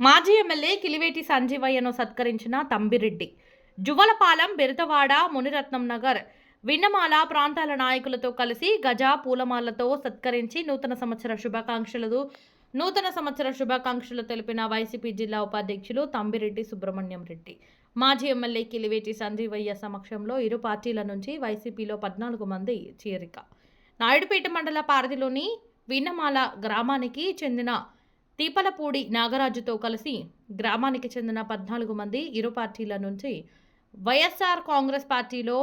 మాజీ ఎమ్మెల్యే కిలివేటి సంజీవయ్యను సత్కరించిన తంబిరెడ్డి. జువలపాలెం బెరతవాడ మునిరత్నం నగర్ విన్నమాల ప్రాంతాల నాయకులతో కలిసి గజా పూలమాలతో సత్కరించి నూతన సంవత్సర శుభాకాంక్షలు నూతన సంవత్సర శుభాకాంక్షలు తెలిపిన వైసీపీ జిల్లా ఉపాధ్యక్షులు తంబిరెడ్డి సుబ్రహ్మణ్యం రెడ్డి. మాజీ ఎమ్మెల్యే కిలివేటి సంజీవయ్య సమక్షంలో ఇరు పార్టీల నుంచి వైసీపీలో పద్నాలుగు మంది చేరిక. నాయుడుపేట మండల పారధిలోని విన్నమాల గ్రామానికి చెందిన తీపలపూడి నాగరాజుతో కలిసి గ్రామానికి చెందిన పద్నాలుగు మంది ఇరు పార్టీల నుంచి వైఎస్ఆర్ కాంగ్రెస్ పార్టీలో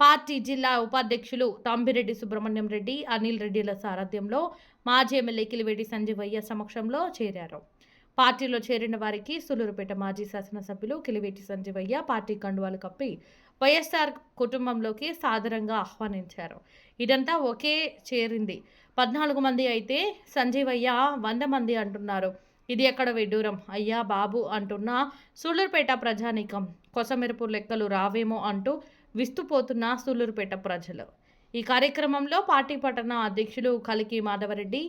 పార్టీ జిల్లా ఉపాధ్యక్షులు తాంబిరెడ్డి సుబ్రహ్మణ్యం రెడ్డి అనిల్ రెడ్డిల సారథ్యంలో మాజీ ఎమ్మెల్యే కిలివేటి సంజీవయ్య సమక్షంలో చేరారు. పార్టీలో చేరిన వారికి సులూరుపేట మాజీ శాసనసభ్యులు కిలివేటి సంజీవయ్య పార్టీ కండువాలు కప్పి వైఎస్ఆర్ కుటుంబంలోకి సాదరంగా ఆహ్వానించారు. ఇదంతా ఒకే చేరింది. పద్నాలుగు మంది అయితే సంజీవయ్య వంద మంది అంటున్నారు. ఇది ఎక్కడ విడ్డూరం? అయ్యా బాబు అంటున్న సూళ్ళూరుపేట ప్రజానీకం కొసమెరుపు లెక్కలు రావేమో అంటూ విస్తుపోతున్న సూళ్ళూరుపేట ప్రజలు. ఈ కార్యక్రమంలో పార్టీ పట్టణ అధ్యక్షులు కలికి మాధవరెడ్డి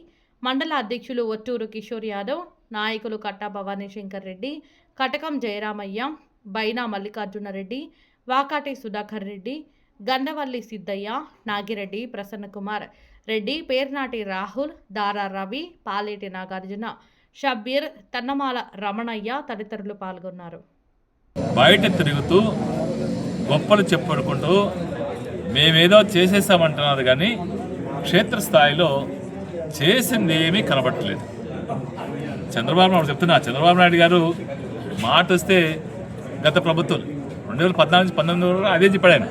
మండల అధ్యక్షులు ఒట్టూరు కిషోర్ యాదవ్ నాయకులు కట్టా భవానీ శంకర్ రెడ్డి కటకం జయరామయ్య బైనా మల్లికార్జునరెడ్డి వాకాటి సుధాకర్ రెడ్డి గండవల్లి సిద్ధయ్య నాగిరెడ్డి ప్రసన్నకుమార్ రెడ్డి పేర్నాటి రాహుల్ దారా రవి పాలేటి నాగార్జున షబ్బీర్ తన్నమాల రమణయ్య తదితరులు పాల్గొన్నారు. బయట తిరుగుతూ గొప్పలు చెప్పుకుంటూ మేమేదో చేసేసామంటున్నారు కానీ క్షేత్రస్థాయిలో చేసింది ఏమీ కనబట్టలేదు చంద్రబాబు నాయుడు చెప్తున్నా చంద్రబాబు నాయుడు గారు మాట వస్తే గత ప్రభుత్వం రెండు వేల పద్నాలుగు నుంచి పంతొమ్మిది వరకు అదే చెప్పాడు ఆయన.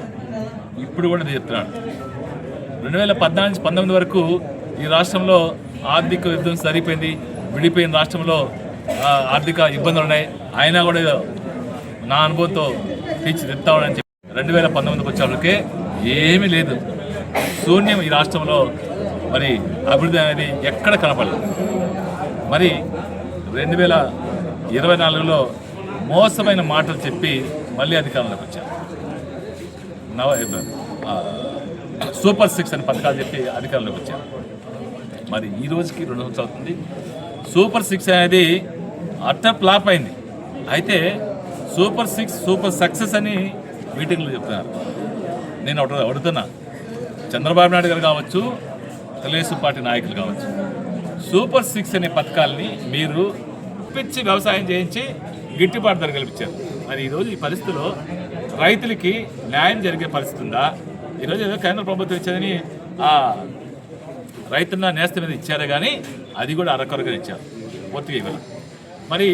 ఇప్పుడు కూడా అదే చెప్తున్నాడు. రెండు వేల పద్నాలుగు నుంచి పంతొమ్మిది వరకు ఈ రాష్ట్రంలో ఆర్థిక యుద్ధం సరిపోయింది విడిపోయిన రాష్ట్రంలో ఆర్థిక ఇబ్బందులు ఉన్నాయి. అయినా కూడా నా అనుభవంతో తీర్చిదిద్దామని చెప్పి రెండు వేల పంతొమ్మిదికి వచ్చేవాళ్ళకే ఏమీ లేదు. శూన్యం ఈ రాష్ట్రంలో మరి అభివృద్ధి అనేది ఎక్కడ కనపడలేదు. మరి రెండు వేల ఇరవై నాలుగులో మోసమైన మాటలు చెప్పి మళ్ళీ అధికారంలోకి వచ్చారు. నవ సూపర్ సిక్స్ అని పథకాలు చెప్పి అధికారంలోకి వచ్చారు. మరి ఈ రోజుకి రెండు సంవత్సరాలు అవుతుంది. సూపర్ సిక్స్ అనేది అట్ట ఫ్లాప్ అయింది. అయితే సూపర్ సిక్స్ సూపర్ సక్సెస్ అని మీటింగ్లో చెప్తున్నారు. నేను ఒకటి అడుగుతున్నా. చంద్రబాబు నాయుడు గారు కావచ్చు తెలుగుదేశం పార్టీ నాయకులు కావచ్చు. సూపర్ సిక్స్ అనే పథకాల్ని మీరు పిచ్చి వ్యవసాయం చేయించి గిట్టుబాటు ధర కల్పించారు. మరి ఈరోజు ఈ పరిస్థితిలో రైతులకి న్యాయం జరిగే పరిస్థితి ఉందా? ఈరోజు ఏదో కేంద్ర ప్రభుత్వం ఇచ్చేదని ఆ రైతున్న నేస్త మీద ఇచ్చారే కానీ అది కూడా అరకొరగా ఇచ్చారు. పూర్తిగా ఇవ్వాలి. మరి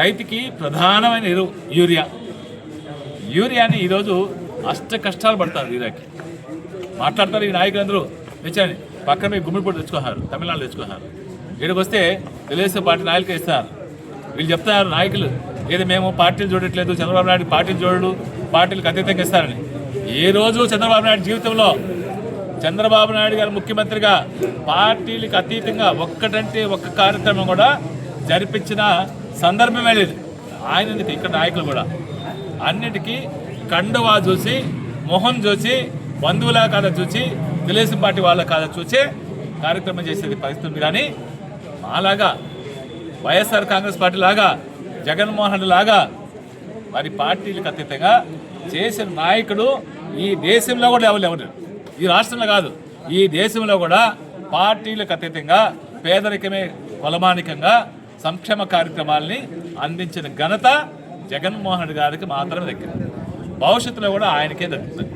రైతుకి ప్రధానమైన ఎరువు యూరియా. యూరియాని ఈరోజు అష్ట కష్టాలు పడతారు యూరియాకి మాట్లాడతారు ఈ నాయకులందరూ. తెచ్చాని పక్కన మీ గుమ్మిడిపూడి తెచ్చుకున్నారు తమిళనాడు తెచ్చుకున్నారు. ఇక్కడికి వస్తే తెలుగుదేశం పార్టీ నాయకులు ఇస్తారు వీళ్ళు చెప్తున్నారు నాయకులు ఏదో మేము పార్టీలు చూడట్లేదు చంద్రబాబు నాయుడు పార్టీలు చూడడు పార్టీలకు అతీతంగా ఇస్తారని. ఏ రోజు చంద్రబాబు నాయుడు జీవితంలో చంద్రబాబు నాయుడు గారు ముఖ్యమంత్రిగా పార్టీలకు అతీతంగా ఒక్కటంటే ఒక్క కార్యక్రమం కూడా జరిపించిన సందర్భమే లేదు. ఆయన ఇక్కడ నాయకులు కూడా. అన్నిటికీ కండువా చూసి మొహం చూసి బంధువులా కాదా చూసి తెలుగుదేశం పార్టీ వాళ్ళ కాదా చూసే కార్యక్రమం చేసేది పరిస్థితి ఉంది. కానీ మాలాగా వైఎస్ఆర్ కాంగ్రెస్ పార్టీ లాగా జగన్మోహన్ రెడ్డి లాగా మరి పార్టీలకు అతీతంగా చేసిన నాయకుడు ఈ దేశంలో కూడా ఎవరు ఎవరు ఈ రాష్ట్రంలో కాదు ఈ దేశంలో కూడా పార్టీలకు అతీతంగా పేదరికమే కొలమానికంగా సంక్షేమ కార్యక్రమాల్ని అందించిన ఘనత జగన్మోహన్ రెడ్డి గారికి మాత్రమే దక్కింది. భవిష్యత్తులో కూడా ఆయనకే దక్కుతుంది.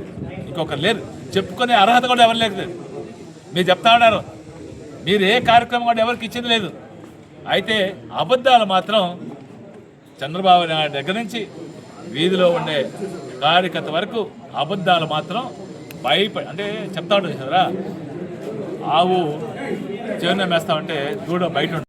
ఇంకొకరు లేరు. చెప్పుకునే అర్హత కూడా ఎవరు లేదు. మీరు చెప్తా ఉన్నారు. మీరు ఏ కార్యక్రమం కూడా ఎవరికి ఇచ్చింది లేదు. అయితే అబద్ధాలు మాత్రం చంద్రబాబు నాయుడు దగ్గర నుంచి వీధిలో ఉండే కార్యకర్త వరకు అబద్ధాలు మాత్రం భయపడి అంటే చెప్తా ఉంటుంది కదా ఆవు చివరిన మేస్తా ఉంటే దూడ బయట